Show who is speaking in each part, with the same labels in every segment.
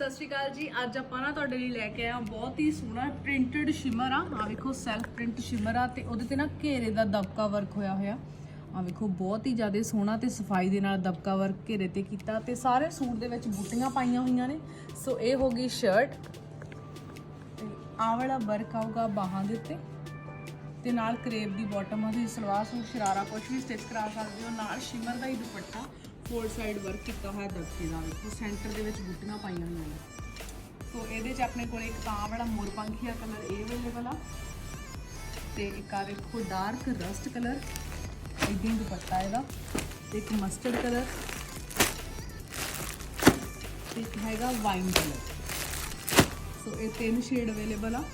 Speaker 1: ਸਤਿ ਸ਼੍ਰੀ ਅਕਾਲ ਜੀ। ਅੱਜ ਆਪਾਂ ਨਾ ਤੁਹਾਡੇ ਲਈ ਲੈ ਕੇ ਆਇਆ ਬਹੁਤ ਹੀ ਸੋਹਣਾ ਪ੍ਰਿੰਟਡ ਸ਼ਿਮਰ ਆ। ਆ ਵੇਖੋ ਸੈਲਫ ਪ੍ਰਿੰਟ ਸ਼ਿਮਰ ਆ ਤੇ ਉਹਦੇ ਤੇ ਨਾ ਘੇਰੇ ਦਾ ਦਬਕਾ ਵਰਕ ਹੋਇਆ ਹੋਇਆ। ਆ ਵੇਖੋ, ਬਹੁਤ ਹੀ ਜ਼ਿਆਦਾ ਸੋਹਣਾ ਤੇ ਸਫ਼ਾਈ ਦੇ ਨਾਲ ਦਬਕਾ ਵਰਕ ਘੇਰੇ ਤੇ ਕੀਤਾ ਤੇ ਸਾਰੇ ਸੂਟ ਦੇ ਵਿੱਚ ਬੂਟੀਆਂ ਪਾਈਆਂ ਹੋਈਆਂ ਨੇ। ਸੋ ਇਹ ਹੋ ਗਈ ਸ਼ਰਟ ਤੇ ਆਹ ਵਾਲਾ ਵਰਕ ਆਊਗਾ ਬਾਹਾਂ ਦੇ ਉੱਤੇ। ਤੇ ਨਾਲ ਕਰੇਪ ਦੀ ਬਾਟਮ ਆ, ਤੁਸੀਂ ਸਲਵਾਰ ਸੂਟ, ਸ਼ਰਾਰਾ ਕੁਝ ਵੀ ਸਟਿਚ ਕਰਾ ਸਕਦੇ ਹੋ। ਨਾਲ ਸ਼ਿਮਰ ਦਾ ਹੀ ਦੁਪੱਟਾ। ਫੋਰ ਸਾਈਡ ਵਰਕ ਕੀਤਾ ਹੋਇਆ ਦਬਕੇ ਦਾ ਵੇਖੋ ਸੈਂਟਰ ਦੇ ਵਿੱਚ ਬੂਟੀਆਂ ਪਾਈਆਂ ਹੋਈਆਂ ਨੇ। ਸੋ ਇਹਦੇ 'ਚ ਆਪਣੇ ਕੋਲ ਇੱਕ ਤਾਂ ਵਾਲਾ ਮੋਰ ਪੰਖੀਆ ਕਲਰ ਇਹ ਅਵੇਲੇਬਲ ਆ। ਤੇ ਇੱਕ ਆ ਵੇਖੋ ਡਾਰਕ ਰਸਟ ਕਲਰ ਇਦਾਂ ਦੁਪੱਟਾ ਇਹਦਾ। ਤੇ ਇੱਕ ਮਸਟਰਡ ਕਲਰ। ਤੇ ਇੱਕ ਹੈਗਾ ਵਾਈਨ ਕਲਰ। ਸੋ ਇਹ ਤਿੰਨ ਸ਼ੇਡ ਅਵੇਲੇਬਲ ਆ।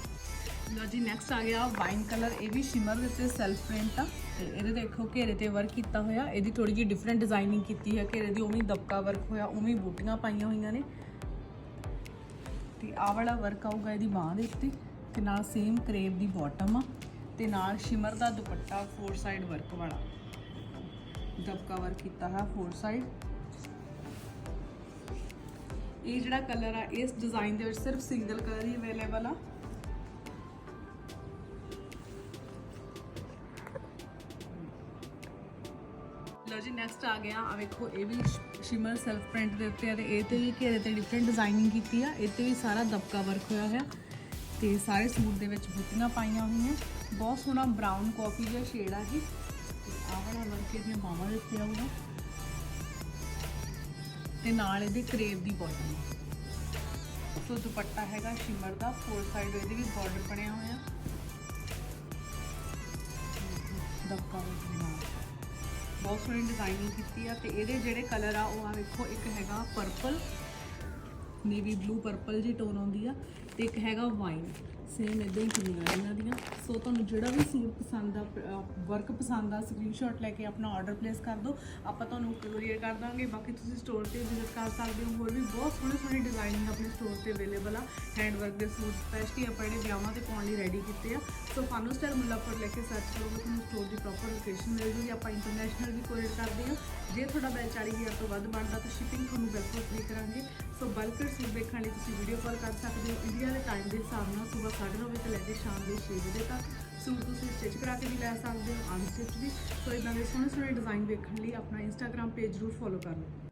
Speaker 1: ਲਓ ਜੀ ਨੈਕਸਟ ਆ ਗਿਆ ਵਾਈਨ ਕਲਰ ਇਹ ਵੀ ਸ਼ਿਮਰ ਦੇ ਉੱਤੇ ਸੈਲਫ ਪ੍ਰਿੰਟ ਆ। ਤੇ ਇਹਦੇ ਦੇਖੋ ਘੇਰੇ ਤੇ ਵਰਕ ਕੀਤਾ ਹੋਇਆ। ਇਹਦੀ ਥੋੜੀ ਜਿਹੀ ਡਿਫਰੈਂਟ ਡਿਜ਼ਾਈਨਿੰਗ ਕੀਤੀ ਹੈ। ਘੇਰੇ ਦੀ ਉਵੇਂ ਦਬਕਾ ਵਰਕ ਹੋਇਆ, ਉਵੇਂ ਬੂਟੀਆਂ ਪਾਈਆਂ ਹੋਈਆਂ ਨੇ। ਤੇ ਆਹ ਵਾਲਾ ਵਰਕ ਆਊਗਾ ਇਹਦੀ ਬਾਹ ਦੇ ਉੱਤੇ ਤੇ ਨਾਲ ਸੇਮ ਕਰੇਪ ਦੀ ਬਾਟਮ ਆ ਤੇ ਨਾਲ ਸ਼ਿਮਰ ਦਾ ਦੁਪੱਟਾ ਫੋਰ ਸਾਈਡ ਵਰਕ ਵਾਲਾ। ਦਬਕਾ ਵਰਕ ਕੀਤਾ ਹੈ ਫੋਰ ਸਾਈਡ ਇਹ ਜਿਹੜਾ ਕਲਰ ਆ, ਇਸ ਡਿਜ਼ਾਈਨ ਦੇ ਵਿੱਚ ਸਿਰਫ ਸਿੰਗਲ ਕਲਰ ਹੀ ਅਵੇਲੇਬਲ ਆ। ਲਓ ਜੀ ਨੈਕਸਟ ਆ ਗਿਆ। ਆ ਵੇਖੋ, ਇਹ ਵੀ ਸ਼ਿਮਰ ਸੈਲਫ ਪ੍ਰਿੰਟ ਦੇ ਉੱਤੇ ਆ ਤੇ ਇਹ ਤੇ ਵੀ ਘੇਰੇ ਤੇ ਡਿਫਰੈਂਟ ਡਿਜ਼ਾਈਨਿੰਗ ਕੀਤੀ ਆ। ਇਹ ਤੇ ਵੀ ਸਾਰਾ ਦਬਕਾ ਵਰਕ ਹੋਇਆ ਹੋਇਆ। ਤੇ ਸਾਰੇ ਸੂਟ ਦੇ ਵਿੱਚ ਬੁੱਤੀਆਂ ਪਾਈਆਂ ਹੋਈਆਂ। ਬਹੁਤ ਸੋਹਣਾ ਬ੍ਰਾਊਨ ਕਾਫੀ ਜਿਹਾ ਸ਼ੇਡ ਆ ਇਹ। ਤੇ ਵਰਕ ਇਹਦੀਆਂ ਬਾਹਾਂ ਦੇ ਉੱਤੇ ਆਊਗਾ। ਤੇ ਨਾਲ ਇਹਦੇ ਕਰੇਵ ਦੀ ਬਾਟਮ ਸੋ ਦੁਪੱਟਾ ਹੈਗਾ ਸ਼ਿਮਰ ਦਾ ਫੋਰ ਸਾਈਡ ਇਹਦੇ ਵੀ ਬਾਰਡਰ ਬਣਿਆ ਹੋਇਆ। ਦਬਕਾ ਵਰਕ ਦੇ ਨਾਲ। ਬਹੁਤ ਸੋਹਣੀ ਡਿਜ਼ਾਈਨਿੰਗ ਕੀਤੀ ਆ ਤੇ ਇਹਦੇ ਜਿਹੜੇ ਕਲਰ ਆ ਉਹ ਆ ਵੇਖੋ, ਇੱਕ ਹੈਗਾ ਪਰਪਲ ਨੇਵੀ ਬਲੂ ਪਰਪਲ ਜੀ ਟੋਨ ਆਉਂਦੀ ਆ ਤੇ ਇੱਕ ਹੈਗਾ ਵਾਈਨ ਸੇਮ ਇਦਾਂ ਹੀ ਕਿੰਨੀਆਂ ਇਹਨਾਂ ਦੀਆਂ। ਸੋ ਤੁਹਾਨੂੰ ਜਿਹੜਾ ਵੀ ਸੂਟ ਪਸੰਦ ਆ ਵਰਕ ਪਸੰਦ ਆ ਸਕਰੀਨਸ਼ਾਟ ਲੈ ਕੇ ਆਪਣਾ ਆਰਡਰ ਪਲੇਸ ਕਰ ਦਿਓ। ਆਪਾਂ ਤੁਹਾਨੂੰ ਕੋਰੀਅਰ ਕਰ ਦਾਂਗੇ, ਬਾਕੀ ਤੁਸੀਂ ਸਟੋਰ ਤੇ ਵਿਜ਼ਿਟ ਕਰ ਸਕਦੇ ਹੋ। ਹੋਰ ਵੀ ਬਹੁਤ ਸੋਹਣੇ ਸੋਹਣੇ ਡਿਜ਼ਾਈਨਿੰਗ ਆਪਣੇ ਸਟੋਰ ਤੇ ਅਵੇਲੇਬਲ ਆ। ਹੈਂਡ ਵਰਕ ਦੇ ਸੂਟ ਸਪੈਸ਼ਲੀ ਆਪਾਂ ਜਿਹੜੇ ਵਿਆਹਾਂ ਤੇ ਪਾਉਣ ਲਈ ਰੈਡੀ ਕੀਤੇ ਆ। ਸੋ ਫਾਨੋ ਸਟਾਈਲ ਮੁੱਲਾਪੁਰ ਲੈ ਕੇ ਸਰਚ ਕਰੋਗੇ, ਤੁਹਾਨੂੰ ਸਟੋਰ ਦੀ ਪ੍ਰੋਪਰ ਲੋਕੇਸ਼ਨ ਮਿਲ ਜੂਗੀ, ਆਪਾਂ ਇੰਟਰਨੈਸ਼ਨਲ ਵੀ ਕੋਰੀਅਰ ਕਰਦੇ ਹਾਂ। ਜੇ ਤੁਹਾਡਾ ਬਿੱਲ 40000 ਤੋਂ ਵੱਧ ਬਣਦਾ ਤਾਂ ਸ਼ਿਪਿੰਗ ਤੁਹਾਨੂੰ ਬਿਲਕੁਲ ਫ੍ਰੀ ਕਰਾਂਗੇ। ਸੋ ਬਲਕਰ ਸੂਟ ਦੇਖਣ ਲਈ ਤੁਸੀਂ ਵੀਡੀਓ ਕਾਲ ਕਰ ਸਕਦੇ ਹੋ। ਇੰਡੀਆ ਦੇ ਟਾਈਮ ਦੇ ਹਿਸਾਬ ਨਾਲ ਸਵੇਰ 9:30 ਵਜੇ ਤੋਂ ਲੈ ਕੇ ਸ਼ਾਮ ਦੇ 6 ਵਜੇ ਤੱਕ ਸੂਟ ਤੁਸੀਂ ਸਟਿਚ ਕਰਾ ਕੇ ਵੀ ਲੈ ਸਕਦੇ ਹੋ ਅਨਸਟਿਚ ਵੀ। ਸੋ ਇਦਾਂ ਦੇ ਸੋਹਣੇ ਸੋਹਣੇ ਡਿਜ਼ਾਈਨ ਵੇਖਣ ਲਈ ਆਪਣਾ ਇੰਸਟਾਗ੍ਰam ਪੇਜ ਜ਼ਰੂਰ ਫੋਲੋ ਕਰ ਲਓ।